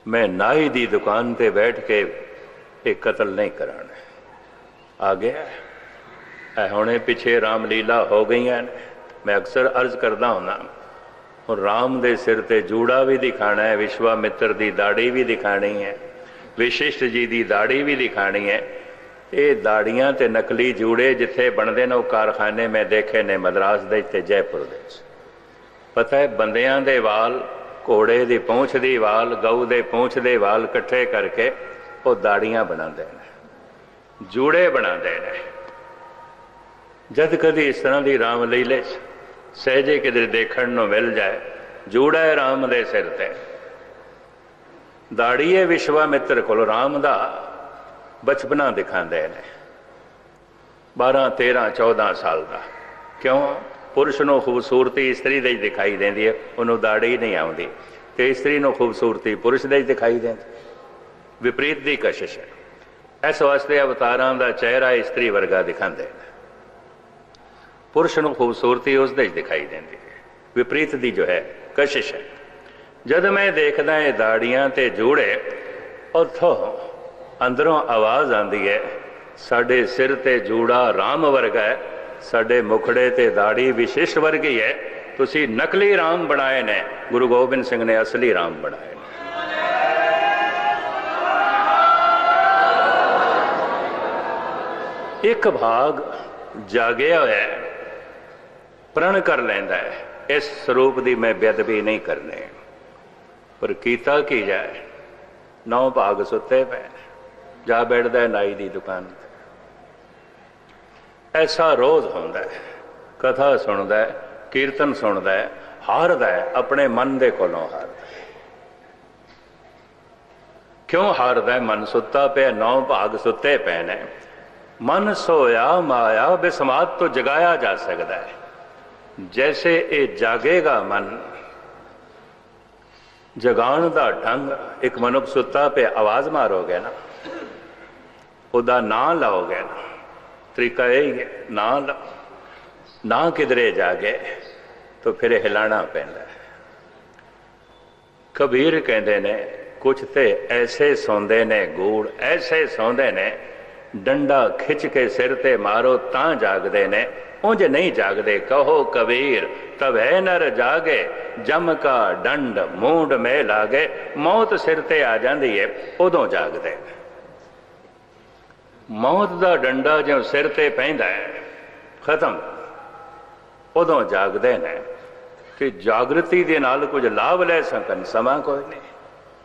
ਮੈਂ ਨਾਈ ਦੀ ਦੁਕਾਨ ਤੇ ਬੈਠ ਕੇ ਇਹ ਕਤਲ ਨਹੀਂ ਕਰਾਣਾ। ਆ ਗਿਆ। ਇਹ ਹੁਣੇ ਪਿੱਛੇ ਰਾਮਲੀਲਾ ਹੋ ਗਈਆਂ ਨੇ। ਮੈਂ ਅਕਸਰ ਅਰਜ਼ ਕਰਦਾ ਹੁੰਦਾ। ਔਰ ਰਾਮ ਦੇ ਸਿਰ ਤੇ ਜੂੜਾ ਵੀ ਦਿਖਾਣਾ ਹੈ ਵਿਸ਼ਵਾਮਿੱਤਰ ਦੀ ਦਾੜੀ ਵੀ ਦਿਖਾਣੀ ਹੈ, ਵਿਸ਼ਿਸ਼ਟ ਜੀ ਦੀ ਦਾੜੀ ਵੀ ਦਿਖਾਣੀ ਹੈ। ਇਹ ਦਾੜੀਆਂ ਤੇ ਨਕਲੀ ਜੂੜੇ ਜਿੱਥੇ ਬਣਦੇ ਨੇ, ਉਹ ਕਾਰਖਾਨੇ ਮੈਂ ਦੇਖੇ ਨੇ ਮਦਰਾਸ ਦੇ ਤੇ ਜੈਪੁਰ ਦੇ ਪਤਾ ਹੈ, ਬੰਦਿਆਂ ਦੇ ਵਾਲ, ਘੋੜੇ ਦੀ ਪੂੰਛ ਦੀ ਵਾਲ, ਗਊ ਦੇ ਪੂੰਛ ਦੇ ਵਾਲ ਇਕੱਠੇ ਕਰਕੇ ਉਹ ਦਾੜੀਆਂ ਬਣਾਉਂਦੇ ਨੇ, ਜੂੜੇ ਬਣਾਉਂਦੇ ਨੇ। ਜਦ ਕਦੀ ਇਸ ਤਰ੍ਹਾਂ ਦੀ ਰਾਮ ਲੀਲੇ 'ਚ ਸਹਿਜੇ ਕਿਧਰੇ ਦੇਖਣ ਨੂੰ ਮਿਲ ਜਾਏ, ਜੂੜਾ ਹੈ ਰਾਮ ਦੇ ਸਿਰ ਤੇ। ਦਾੜੀਏ ਹੈ ਵਿਸ਼ਵਾਮਿੱਤਰ ਕੋਲ ਰਾਮ ਦਾ ਬਚਪਨਾ ਦਿਖਾਉਂਦੇ ਨੇ। 12 13 14 ਸਾਲ ਦਾ। ਕਿਉਂ? ਪੁਰਸ਼ ਨੂੰ ਖੂਬਸੂਰਤੀ ਇਸਤਰੀ ਦੇ ਦਿਖਾਈ ਦਿੰਦੀ ਹੈ, ਉਹਨੂੰ ਦਾੜੀ ਨਹੀਂ ਆਉਂਦੀ। ਤੇ ਇਸਤਰੀ ਨੂੰ ਖੂਬਸੂਰਤੀ ਪੁਰਸ਼ ਦੇ ਦਿਖਾਈ ਦਿੰਦੀ। ਵਿਪਰੀਤ ਦੀ ਕਸ਼ਿਸ਼ ਹੈ। ਇਸ ਵਾਸਤੇ ਅਵਤਾਰਾਂ ਦਾ ਚਿਹਰਾ ਇਸਤਰੀ ਵਰਗਾ ਦਿਖਾਉਂਦੇ ਨੇ। ਪੁਰਸ਼ ਨੂੰ ਖੂਬਸੂਰਤੀ ਉਸ ਦੇ ਦਿਖਾਈ ਦਿੰਦੀ ਹੈ। ਵਿਪਰੀਤ ਦੀ ਜੋ ਹੈ, ਕਸ਼ਿਸ਼ ਹੈ। ਜਦ ਮੈਂ ਦੇਖਦਾ ਇਹ ਦਾੜੀਆਂ ਤੇ ਜੂੜੇ, ਉੱਥੋਂ ਅੰਦਰੋਂ ਆਵਾਜ਼ ਆਉਂਦੀ ਹੈ, ਸਾਡੇ ਸਿਰ ਤੇ ਜੂੜਾ ਰਾਮ ਵਰਗਾ ਹੈ, ਸਾਡੇ ਮੁਖੜੇ ਤੇ ਦਾੜੀ ਵਿਸ਼ੇਸ਼ ਵਰਗੀ ਹੈ, ਤੁਸੀਂ ਨਕਲੀ ਰਾਮ ਬਣਾਏ ਨੇ, ਗੁਰੂ ਗੋਬਿੰਦ ਸਿੰਘ ਨੇ ਅਸਲੀ ਰਾਮ ਬਣਾਏ ਨੇ। ਇੱਕ ਭਾਗ ਜਾਗਿਆ ਹੋਇਆ ਹੈ। ਪ੍ਰਣ ਕਰ ਲੈਂਦਾ ਹੈ। ਇਸ ਸਰੂਪ ਦੀ ਮੈਂ ਬੇਅਦਬੀ ਨਹੀਂ ਕਰਨੀ। ਪਰ ਕੀਤਾ ਕੀ ਜਾਏ? ਨੌ ਭਾਗ ਸੁੱਤੇ ਪਏ ਜਾ ਬੈਠਦਾ ਨਾਈ ਦੀ ਦੁਕਾਨ ਤੇ। ਐਸਾ ਰੋਜ਼ ਹੁੰਦਾ ਹੈ। ਕਥਾ ਸੁਣਦਾ ਹੈ, ਕੀਰਤਨ ਸੁਣਦਾ ਹੈ, ਹਾਰਦਾ ਹੈ, ਆਪਣੇ ਮਨ ਦੇ ਕੋਲੋਂ ਹਾਰਦਾ ਕਿਉਂ ਹਾਰਦਾ ਹੈ? ਮਨ ਸੁੱਤਾ ਪਿਆ, ਨੌ ਭਾਗ ਸੁੱਤੇ ਪਏ ਨੇ। ਮਨ ਸੋਇਆ ਮਾਇਆ ਬਿਸਮਾਤ ਤੋਂ ਜਗਾਇਆ ਜਾ ਸਕਦਾ ਹੈ। ਜੈਸੇ ਇਹ ਜਾਗੇਗਾ ਮਨ, ਜਗਾਉਣ ਦਾ ਢੰਗ ਇੱਕ ਮਨੁੱਖ ਸੁੱਤਾ ਪਿਆ ਆਵਾਜ਼ ਮਾਰੋਗੇ ਨਾ, ਉਹਦਾ ਨਾਂ ਲਾਓਗੇ ਨਾ, ਤਰੀਕਾ ਇਹ ਹੈ ਨਾਂ ਲਾ, ਨਾ ਕਿਧਰੇ ਜਾਗੇ, ਤਾਂ ਫਿਰ ਇਹ ਹਿਲਾਣਾ ਪੈਂਦਾ ਕਬੀਰ ਕਹਿੰਦੇ ਨੇ, ਕੁਛ ਤੇ ਐਸੇ ਸੌਂਦੇ ਨੇ ਗੂੜ, ਐਸੇ ਸੌਂਦੇ ਨੇ, ਡੰਡਾ ਖਿੱਚ ਕੇ ਸਿਰ ਤੇ ਮਾਰੋ ਤਾਂ ਜਾਗਦੇ ਨੇ ਉਂਝ ਨਹੀਂ ਜਾਗਦੇ, ਕਹੋ ਕਬੀਰ ਤਬੈ ਨਰ ਜਾਗੇ, ਜਮ ਕਾ ਡੰਡ ਮੂੰਡ ਮੇ ਲਾਗੇ, ਮੌਤ ਸਿਰ ਤੇ ਆ ਜਾਂਦੀ ਹੈ ਉਦੋਂ ਜਾਗਦੇ। ਮੌਤ ਦਾ ਡੰਡਾ ਜਦੋਂ ਸਿਰ ਤੇ ਪੈਂਦਾ ਹੈ ਖਤਮ। ਉਦੋਂ ਜਾਗਦੇ ਨੇ ਕਿ ਜਾਗਰਤੀ ਦੇ ਨਾਲ ਕੁਝ ਲਾਭ ਲੈ ਸਕਣ, ਸਮਾਂ ਕੋਈ ਨਹੀਂ,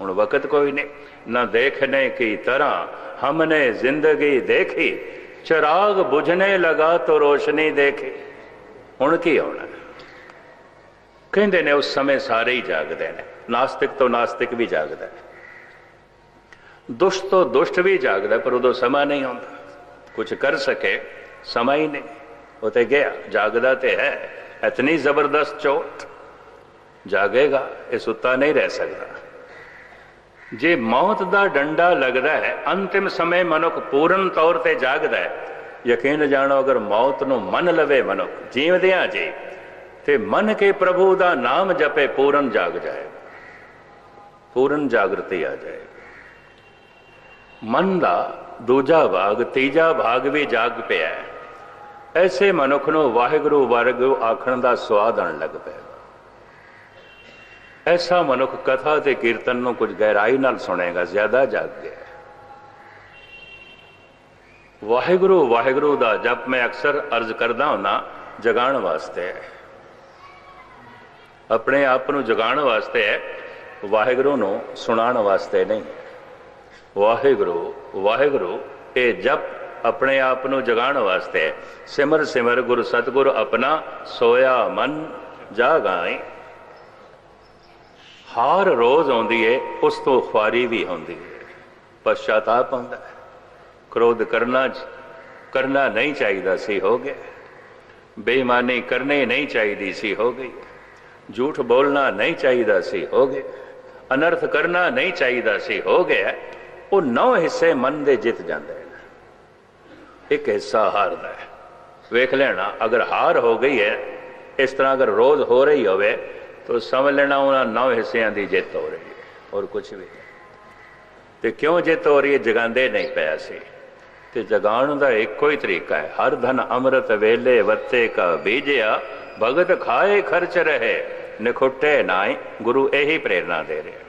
ਹੁਣ ਵਕਤ ਕੋਈ ਨਹੀਂ। ਨਾ ਦੇਖਨੇ ਕੀ ਤਰ੍ਹਾਂ, ਹਮਨੇ ਜ਼ਿੰਦਗੀ ਦੇਖੀ ਚਿਰਾਗ ਬੁਝਨੇ ਲਗਾ ਤੋ ਰੋਸ਼ਨੀ ਦੇਖੀ। ਹੁਣ ਕੀ ਆਉਣਾ? ਕਹਿੰਦੇ ਨੇ ਉਸ ਸਮੇਂ ਸਾਰੇ ਹੀ ਜਾਗਦੇ ਨੇ। ਨਾਸਤਿਕ ਤੋਂ ਨਾਸਤਿਕ ਵੀ ਜਾਗਦਾ ਹੈ। ਦੁਸ਼ਟ ਤੋਂ ਦੁਸ਼ਟ ਵੀ ਜਾਗਦਾ ਪਰ ਉਦੋਂ ਸਮਾਂ ਨਹੀਂ ਹੁੰਦਾ ਕੁਝ ਕਰ ਸਕੇ, ਸਮਾਂ ਹੀ ਨਹੀਂ। ਉਹ ਤੇ ਗਿਆ, ਜਾਗਦਾ ਤੇ ਹੈ। ਇਤਨੀ ਜ਼ਬਰਦਸਤ ਚੋਟ। ਜਾਗੇਗਾ, ਇਹ ਸੁੱਤਾ ਨਹੀਂ ਰਹਿ ਸਕਦਾ। ਜੇ ਮੌਤ ਦਾ ਡੰਡਾ ਲੱਗਦਾ ਹੈ, ਅੰਤਿਮ ਸਮੇਂ ਮਨੁੱਖ ਪੂਰਨ ਤੌਰ ਤੇ ਜਾਗਦਾ ਹੈ। ਯਕੀਨ ਜਾਣੋ, ਅਗਰ ਮੌਤ ਨੂੰ ਮੰਨ ਲਵੇ ਮਨੁੱਖ, ਜੀਵਦਿਆਂ ਜੀ, ਤੇ ਮੰਨ ਕੇ ਪ੍ਰਭੂ ਦਾ ਨਾਮ ਜਪੇ, ਪੂਰਨ ਜਾਗ ਜਾਏ। ਪੂਰਨ ਜਾਗਰਤੀ ਆ ਜਾਏ। ਮਨ ਦਾ ਦੂਜਾ ਭਾਗ, ਤੀਜਾ ਭਾਗ ਵੀ ਜਾਗ ਪਿਆ ਹੈ। ਐਸੇ ਮਨੁੱਖ ਨੂੰ ਵਾਹਿਗੁਰੂ ਵਾਹਿਗੁਰੂ ਆਖਣ ਦਾ ਸਵਾਦ ਆਣ ਲੱਗ ਪਿਆ ਐਸਾ ਮਨੁੱਖ ਕਥਾ ਤੇ ਕੀਰਤਨ ਨੂੰ ਕੁਝ ਗਹਿਰਾਈ ਨਾਲ ਸੁਣੇਗਾ, ਜ਼ਿਆਦਾ ਜਾਗ ਗਿਆ। ਵਾਹਿਗੁਰੂ ਵਾਹਿਗੁਰੂ ਦਾ ਜਪ ਮੈਂ ਅਕਸਰ ਅਰਜ਼ ਕਰਦਾ ਹੁੰਨਾ, ਜਗਾਉਣ ਵਾਸਤੇ। ਹੈ ਆਪਣੇ ਆਪ ਨੂੰ ਜਗਾਉਣ ਵਾਸਤੇ ਹੈ ਵਾਹਿਗੁਰੂ ਨੂੰ ਸੁਣਾਉਣ ਵਾਸਤੇ ਨਹੀਂ। ਵਾਹਿਗੁਰੂ ਵਾਹਿਗੁਰੂ, ਇਹ ਜਪ ਆਪਣੇ ਆਪ ਨੂੰ ਜਗਾਉਣ ਵਾਸਤੇ। ਹੈ ਸਿਮਰ ਸਿਮਰ ਗੁਰ ਸਤਗੁਰ ਆਪਣਾ ਸੋਇਆ ਮਨ ਜਾਗਾਏ। ਹਾਰ ਰੋਜ਼ ਆਉਂਦੀ ਏ, ਉਸ ਤੋਂ ਖੁਆਰੀ ਵੀ ਆਉਂਦੀ ਹੈ ਪਛਤਾਪ ਹੁੰਦਾ ਹੈ ਕ੍ਰੋਧ ਕਰਨਾ ਕਰਨਾ ਨਹੀਂ ਚਾਹੀਦਾ ਸੀ, ਹੋ ਗਿਆ। ਬੇਈਮਾਨੀ ਕਰਨੀ ਨਹੀਂ ਚਾਹੀਦੀ ਸੀ, ਹੋ ਗਈ। ਝੂਠ ਬੋਲਣਾ ਨਹੀਂ ਚਾਹੀਦਾ ਸੀ, ਹੋ ਗਿਆ। ਅਨਰਥ ਕਰਨਾ ਨਹੀਂ ਚਾਹੀਦਾ ਸੀ, ਹੋ ਗਿਆ। ਉਹ ਨੌ ਹਿੱਸੇ ਮਨ ਦੇ ਜਿੱਤ ਜਾਂਦੇ ਨੇ। ਇੱਕ ਹਿੱਸਾ ਹਾਰਦਾ ਹੈ ਵੇਖ ਲੈਣਾ, ਅਗਰ ਹਾਰ ਹੋ ਗਈ ਹੈ ਇਸ ਤਰ੍ਹਾਂ ਅਗਰ ਰੋਜ਼ ਹੋ ਰਹੀ ਹੋਵੇ ਤਾਂ ਸਮਝ ਲੈਣਾ ਉਹਨਾਂ ਨੌ ਹਿੱਸਿਆਂ ਦੀ ਜਿੱਤ ਹੋ ਰਹੀ ਹੈ ਔਰ ਕੁਝ ਵੀ ਤੇ ਕਿਉਂ ਜਿੱਤ ਹੋ ਰਹੀ ਹੈ ਜਗਾਉਂਦੇ ਨਹੀਂ ਪਿਆ ਸੀ ਤੇ ਜਗਾਉਣ ਦਾ ਇੱਕੋ ਹੀ ਤਰੀਕਾ ਹੈ ਹਰ ਧਨ ਅੰਮ੍ਰਿਤ ਵੇਲੇ ਵੱਤੇ ਕਾ ਬੀਜਿਆ ਭਗਤ ਖਾਏ ਖਰਚ ਰਹੇ ਨਿਖੁੱਟੇ ਨਾਏ ਗੁਰੂ ਇਹੀ ਪ੍ਰੇਰਣਾ ਦੇ ਰਿਹਾ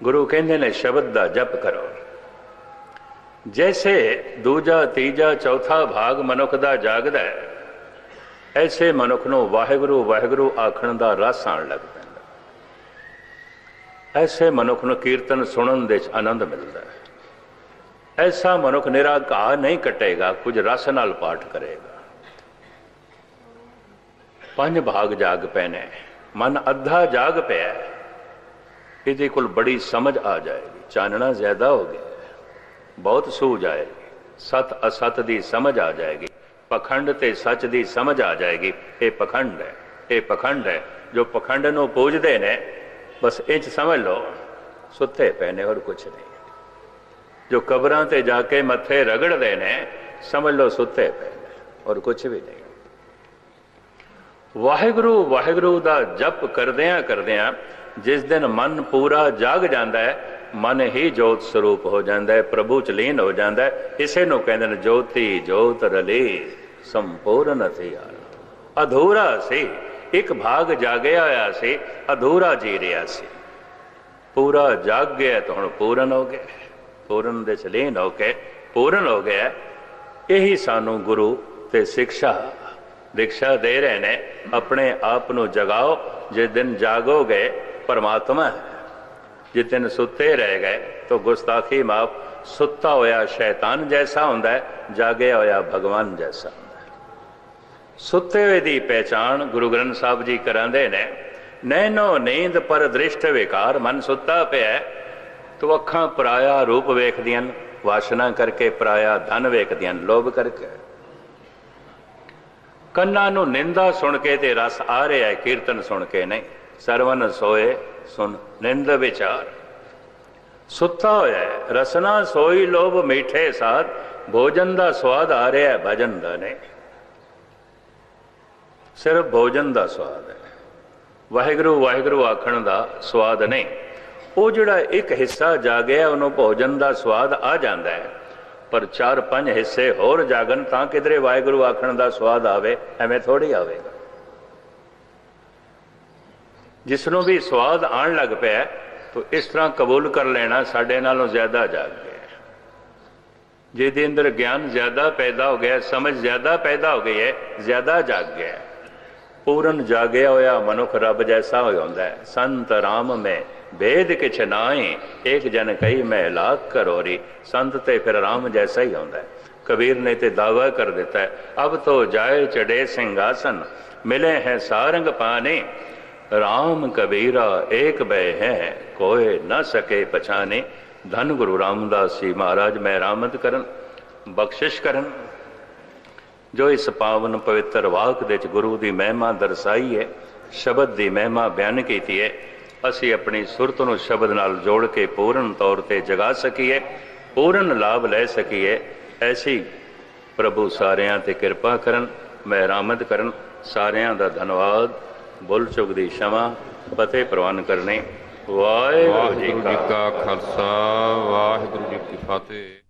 ਗੁਰੂ ਕਹਿੰਦੇ ਨੇ ਸ਼ਬਦ ਦਾ ਜਪ ਕਰੋ ਜੈਸੇ ਦੂਜਾ ਤੀਜਾ ਚੌਥਾ ਭਾਗ ਮਨੁੱਖ ਦਾ ਜਾਗਦਾ ਹੈ ਐਸੇ ਮਨੁੱਖ ਨੂੰ ਵਾਹਿਗੁਰੂ ਵਾਹਿਗੁਰੂ ਆਖਣ ਦਾ ਰਸ ਆਣ ਲੱਗ ਪੈਂਦਾ। ਐਸੇ ਮਨੁੱਖ ਨੂੰ ਕੀਰਤਨ ਸੁਣਨ ਦੇ ਵਿੱਚ ਆਨੰਦ ਮਿਲਦਾ ਹੈ। ਐਸਾ ਮਨੁੱਖ ਨਿਰਾ ਘਾਹ ਨਹੀਂ ਕੱਟੇਗਾ, ਕੁਝ ਰਸ ਨਾਲ ਪਾਠ ਕਰੇਗਾ। ਪੰਜ ਭਾਗ ਜਾਗ ਪਏ ਨੇ ਮਨ ਅੱਧਾ ਜਾਗ ਪਿਆ ਇਹਦੇ ਕੋਲ ਬੜੀ ਸਮਝ ਆ ਜਾਏਗੀ, ਚਾਨਣਾ ਜ਼ਿਆਦਾ ਹੋ ਗਿਆ ਬਹੁਤ ਸੂਝ ਆਏਗੀ, ਸਤ ਅਸਤ ਦੀ ਸਮਝ ਆ ਜਾਏਗੀ। ਪਖੰਡ ਤੇ ਸੱਚ ਦੀ ਸਮਝ ਆ ਜਾਏਗੀ। ਇਹ ਪਖੰਡ ਹੈ, ਇਹ ਪਖੰਡ ਹੈ। ਜੋ ਪਖੰਡ ਨੂੰ ਪੂਜਦੇ ਨੇ, ਬਸ ਇਹ ਚ ਸਮਝ ਲਓ, ਸੁੱਤੇ ਪਏ ਨੇ ਹੋਰ ਕੁਝ ਨਹੀਂ। ਜੋ ਕਬਰਾਂ ਤੇ ਜਾ ਕੇ ਮੱਥੇ ਰਗੜਦੇ ਨੇ, ਸਮਝ ਲਓ ਸੁੱਤੇ ਪਏ ਨੇ ਔਰ ਕੁਝ ਵੀ ਨਹੀਂ। ਵਾਹਿਗੁਰੂ ਵਾਹਿਗੁਰੂ ਦਾ ਜਪ ਕਰਦਿਆਂ ਕਰਦਿਆਂ ਜਿਸ ਦਿਨ ਮਨ ਪੂਰਾ ਜਾਗ ਜਾਂਦਾ ਹੈ ਮਨ ਹੀ ਜੋਤ ਸਰੂਪ ਹੋ ਜਾਂਦਾ ਹੈ, ਪ੍ਰਭੂ ਚ ਲੀਨ ਹੋ ਜਾਂਦਾ ਹੈ। ਇਸੇ ਨੂੰ ਕਹਿੰਦੇ ਨੇ ਜੋਤੀ ਜੋਤ ਰਲੇ, ਸੰਪੂਰਨ ਥਿਆ ਅਧੂਰਾ ਸੀ, ਇੱਕ ਭਾਗ ਜਾਗਿਆ ਹੋਇਆ ਸੀ, ਅਧੂਰਾ ਜੀ ਰਿਹਾ ਸੀ। ਪੂਰਾ ਜਾਗ ਗਿਆ ਤਾਂ ਹੁਣ ਪੂਰਨ ਹੋ ਗਿਆ। ਪੂਰਨ ਦੇ ਚ ਲੀਨ ਹੋ ਕੇ, ਪੂਰਨ ਹੋ ਗਿਆ। ਇਹੀ ਸਾਨੂੰ ਗੁਰੂ ਤੇ ਸਿੱਖਿਆ ਦੀਕਸ਼ਾ ਦੇ ਰਹੇ ਨੇ। ਆਪਣੇ ਆਪ ਨੂੰ ਜਗਾਓ ਜਿਸ ਦਿਨ ਜਾਗੋਗੇ, ਪਰਮਾਤਮਾ ਹੈ ਜਿਸ ਦਿਨ ਸੁੱਤੇ ਰਹਿ ਗਏ ਤਾਂ ਗੁਸਤਾਖੀ ਮਾਫ। ਸੁੱਤਾ ਹੋਇਆ ਸ਼ੈਤਾਨ ਜੈਸਾ ਹੁੰਦਾ ਹੈ ਜਾਗਿਆ ਹੋਇਆ ਭਗਵਾਨ ਜੈਸਾ ਸੁੱਤੇ ਹੋਏ ਦੀ ਪਹਿਚਾਣ ਗੁਰੂ ਗ੍ਰੰਥ ਸਾਹਿਬ ਜੀ ਕਰਾਂਦੇ ਨੇ। ਨੈਨੋ ਨੀਂਦ ਪਰ ਦ੍ਰਿਸ਼ਟ ਵਿਕਾਰ ਮਨ ਸੁੱਤਾ ਪਿਆ ਹੈ, ਤੋ ਅੱਖਾਂ ਪਰਾਇਆ ਰੂਪ ਵੇਖਦੀਆਂ ਵਾਸ਼ਨਾ ਕਰਕੇ ਪਰਾਇਆ ਧਨ ਵੇਖਦੀਆਂ ਲੋਭ ਕਰਕੇ। ਕੰਨਾਂ ਨੂੰ ਨਿੰਦਾ ਸੁਣ ਕੇ ਤੇ ਰਸ ਆ ਰਿਹਾ ਹੈ ਕੀਰਤਨ ਸੁਣ ਕੇ ਨਹੀਂ। ਸਰਵਨ ਸੋਏ ਸੁਣ ਨਿੰਦ ਵਿਚਾਰ। ਸੁੱਤਾ ਹੋਇਆ ਰਸਨਾ ਸੋਈ ਲੋਭ ਮੀਠੇ ਸਾਧ, ਭੋਜਨ ਦਾ ਸਵਾਦ ਆ ਰਿਹਾ ਹੈ, ਭਜਨ ਦਾ ਨਹੀਂ। ਸਿਰਫ ਭੋਜਨ ਦਾ ਸਵਾਦ ਹੈ। ਵਾਹਿਗੁਰੂ ਵਾਹਿਗੁਰੂ ਆਖਣ ਦਾ ਸਵਾਦ ਨਹੀਂ। ਉਹ ਜਿਹੜਾ ਇੱਕ ਹਿੱਸਾ ਜਾਗਿਆ, ਉਹਨੂੰ ਭੋਜਨ ਦਾ ਸਵਾਦ ਆ ਜਾਂਦਾ ਹੈ। ਪਰ ਚਾਰ ਪੰਜ ਹਿੱਸੇ ਹੋਰ ਜਾਗਣ ਤਾਂ ਕਿਧਰੇ ਵਾਹਿਗੁਰੂ ਆਖਣ ਦਾ ਸਵਾਦ ਆਵੇ, ਐਵੇਂ ਥੋੜੀ ਆਵੇਗਾ। ਜਿਸ ਨੂੰ ਵੀ ਸਵਾਦ ਆਣ ਲੱਗ ਪਿਆ, ਤਾਂ ਇਸ ਤਰ੍ਹਾਂ ਕਬੂਲ ਕਰ ਲੈਣਾ, ਸਾਡੇ ਨਾਲੋਂ ਜ਼ਿਆਦਾ ਜਾਗ ਗਿਆ। ਜਿਹਦੇ ਅੰਦਰ ਗਿਆਨ ਜ਼ਿਆਦਾ ਪੈਦਾ ਹੋ ਗਿਆ, ਸਮਝ ਜ਼ਿਆਦਾ ਪੈਦਾ ਹੋ ਗਈ ਹੈ, ਜ਼ਿਆਦਾ ਜਾਗ ਗਿਆ। ਪੂਰਨ ਜਾਗਿਆ ਹੋਇਆ ਮਨੁੱਖ ਰੱਬ ਜੈਸਾ ਹੋ ਜਾਂਦਾ ਹੈ। ਸੰਤ ਰਾਮ ਮੈਂ ਭੇਦ ਕਿਛ ਨਾਹੀ ਇੱਕ ਜਨ ਕਈ ਮੈਂ ਲਾਖ ਕਰੋਰੀ। ਸੰਤ ਤੇ ਫਿਰ ਰਾਮ ਜੈਸਾ ਹੀ ਹੁੰਦਾ ਹੈ। ਕਬੀਰ ਨੇ ਤੇ ਦਾਵਾ ਕਰ ਦਿੱਤਾ ਹੈ, ਅਬ ਤੋ ਜਾਏ ਚੜੇ ਸਿੰਘਾਸਨ, ਮਿਲੇ ਹੈ ਸਾਰੰਗ ਪਾਨੇ ਰਾਮ ਕਬੀਰਾ ਏਕ ਬੈ ਹੈ ਕੋਏ ਨਾ ਸਕੇ ਪਛਾਨੇ ਧੰਨ ਗੁਰੂ ਰਾਮਦਾਸ ਜੀ ਮਹਾਰਾਜ ਮੈਂ ਰਾਮਤ ਕਰਨ ਬਖਸ਼ਿਸ਼ ਕਰਨ ਜੋ ਇਸ ਪਾਵਨ ਪਵਿੱਤਰ ਵਾਕ ਦੇ ਵਿੱਚ ਗੁਰੂ ਦੀ ਮਹਿਮਾ ਦਰਸਾਈ ਹੈ ਸ਼ਬਦ ਦੀ ਮਹਿਮਾ ਬਿਆਨ ਕੀਤੀ ਹੈ ਅਸੀਂ ਆਪਣੀ ਸੁਰਤ ਨੂੰ ਸ਼ਬਦ ਨਾਲ ਜੋੜ ਕੇ ਪੂਰਨ ਤੌਰ ਤੇ ਜਗਾ ਸਕੀਏ ਪੂਰਨ ਲਾਭ ਲੈ ਸਕੀਏ ਐਸੀ ਪ੍ਰਭੂ ਸਾਰਿਆਂ ਤੇ ਕਿਰਪਾ ਕਰਨ ਮਿਹਰਾਮਤ ਕਰਨ ਸਾਰਿਆਂ ਦਾ ਧੰਨਵਾਦ ਬੁੱਲ ਚੁਗ ਦੀ ਸ਼ਮਾ, ਫਤਿਹ ਪ੍ਰਵਾਨ ਕਰਨੇ। ਵਾਹਿਗੁਰੂ ਜੀ ਵਾਹਿਗੁਰੂ ਜੀ ਕਾ ਖਾਲਸਾ, ਵਾਹਿਗੁਰੂ ਜੀ ਕੀ ਫਤਿਹ।